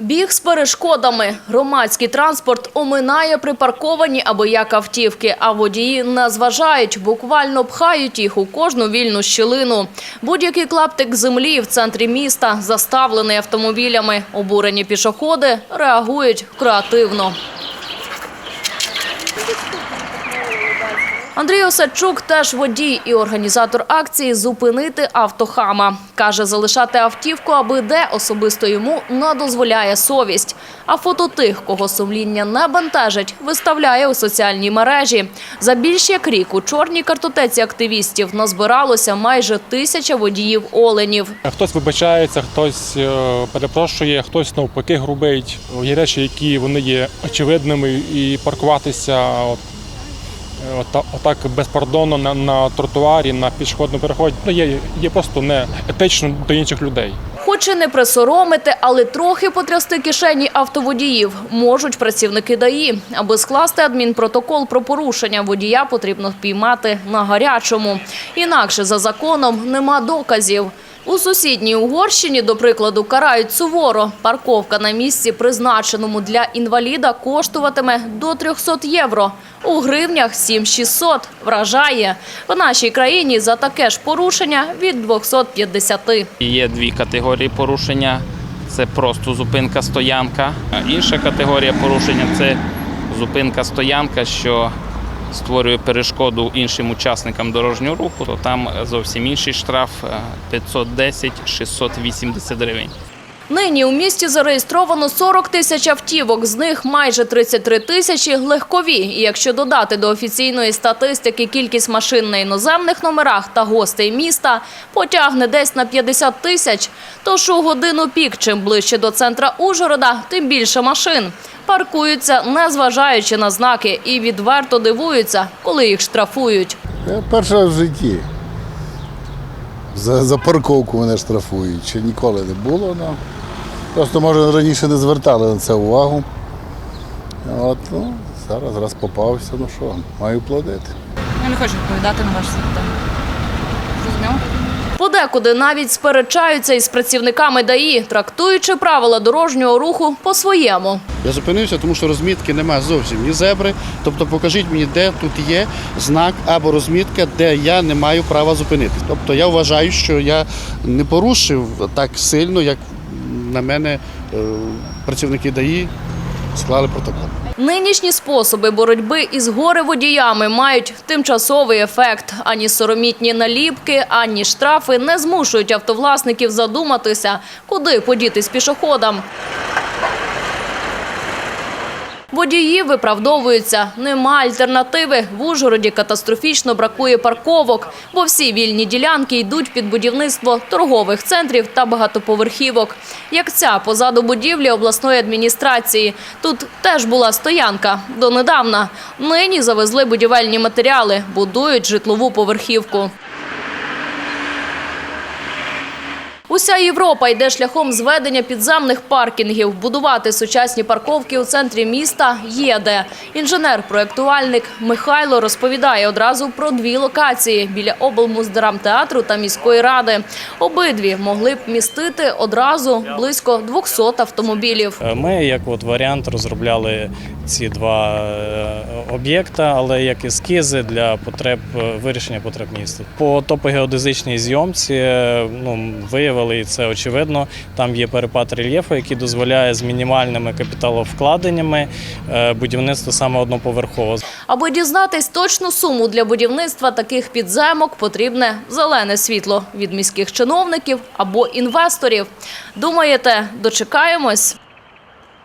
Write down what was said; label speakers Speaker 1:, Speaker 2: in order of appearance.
Speaker 1: Біг з перешкодами. Громадський транспорт оминає припарковані або як автівки, а водії не зважають, буквально пхають їх у кожну вільну щілину. Будь-який клаптик землі в центрі міста заставлений автомобілями. Обурені пішоходи реагують креативно. Андрій Осадчук теж водій і організатор акції «Зупинити автохама». Каже, залишати автівку, аби де особисто йому не дозволяє совість. А фото тих, кого сумління не бентежить, виставляє у соціальній мережі. За більш як рік у чорній картотеці активістів назбиралося майже тисяча водіїв оленів.
Speaker 2: Хтось вибачається, хтось е, перепрошує, хтось навпаки грубить. Є речі, які вони є очевидними, і паркуватися от, отак безпардонно на, на тротуарі, на пішохідному переході, ну, є, є просто не етично до інших людей.
Speaker 1: Хоч і не присоромити, але трохи потрясти кишені автоводіїв можуть працівники ДАІ. Аби скласти адмінпротокол про порушення, водія потрібно впіймати на гарячому. Інакше за законом нема доказів. У сусідній Угорщині, до прикладу, карають суворо. Парковка на місці, призначеному для інваліда, коштуватиме до 300 євро. У гривнях 7600. Вражає. В нашій країні за таке ж порушення від 250.
Speaker 3: Є дві категорії порушення: це просто зупинка стоянка. Інша категорія порушення це зупинка стоянка, що створює перешкоду іншим учасникам дорожнього руху. То там зовсім інший штраф е, 510-680 гривень.
Speaker 1: Нині у місті зареєстровано 40 тисяч автівок, з них майже 33 тисячі легкові. І якщо додати до офіційної статистики кількість машин на іноземних номерах та гостей міста, потягне десь на 50 тисяч. Тож у годину пік, чим ближче до центра Ужгорода, тим більше машин. Паркуються, не зважаючи на знаки, і відверто дивуються, коли їх штрафують.
Speaker 4: Я перший раз в житті. За, за парковку мене штрафують. Ще ніколи не було. Ну. Просто, може, раніше не звертали на це увагу. От, ну, зараз раз попався, ну що, маю платити.
Speaker 5: Я не хочу відповідати на ваше запитання.
Speaker 1: Подекуди навіть сперечаються із працівниками ДАІ, трактуючи правила дорожнього руху по-своєму.
Speaker 6: Я зупинився, тому що розмітки немає зовсім ні зебри. Тобто покажіть мені, де тут є знак або розмітка, де я не маю права зупинитися. Тобто я вважаю, що я не порушив так сильно, як на мене е, працівники ДАІ склали протокол.
Speaker 1: Нинішні способи боротьби із горе-водіями мають тимчасовий ефект. Ані соромітні наліпки, ані штрафи не змушують автовласників задуматися, куди подітись пішоходам. Водії виправдовуються. Нема альтернативи. В Ужгороді катастрофічно бракує парковок, бо всі вільні ділянки йдуть під будівництво торгових центрів та багатоповерхівок. Як ця позаду будівлі обласної адміністрації. Тут теж була стоянка донедавна. Нині завезли будівельні матеріали, будують житлову поверхівку. Уся Європа йде шляхом зведення підземних паркінгів. Будувати сучасні парковки у центрі міста є де. Інженер-проєктувальник Михайло розповідає одразу про дві локації біля облмуздрамтеатру та міської ради. Обидві могли б містити одразу близько 200 автомобілів.
Speaker 7: Е, Ми, як от варіант, розробляли ці два е, об'єкта, але як ескізи для потреб е, вирішення потреб міста. По топогеодезичній зйомці ну, виявили, і це очевидно. Там є перепад рельєфу, який дозволяє з мінімальними капіталовкладеннями е, будівництво саме одноповерхового.
Speaker 1: Аби дізнатись точну суму для будівництва таких підземок, потрібне зелене світло від міських чиновників або інвесторів. Думаєте, дочекаємось?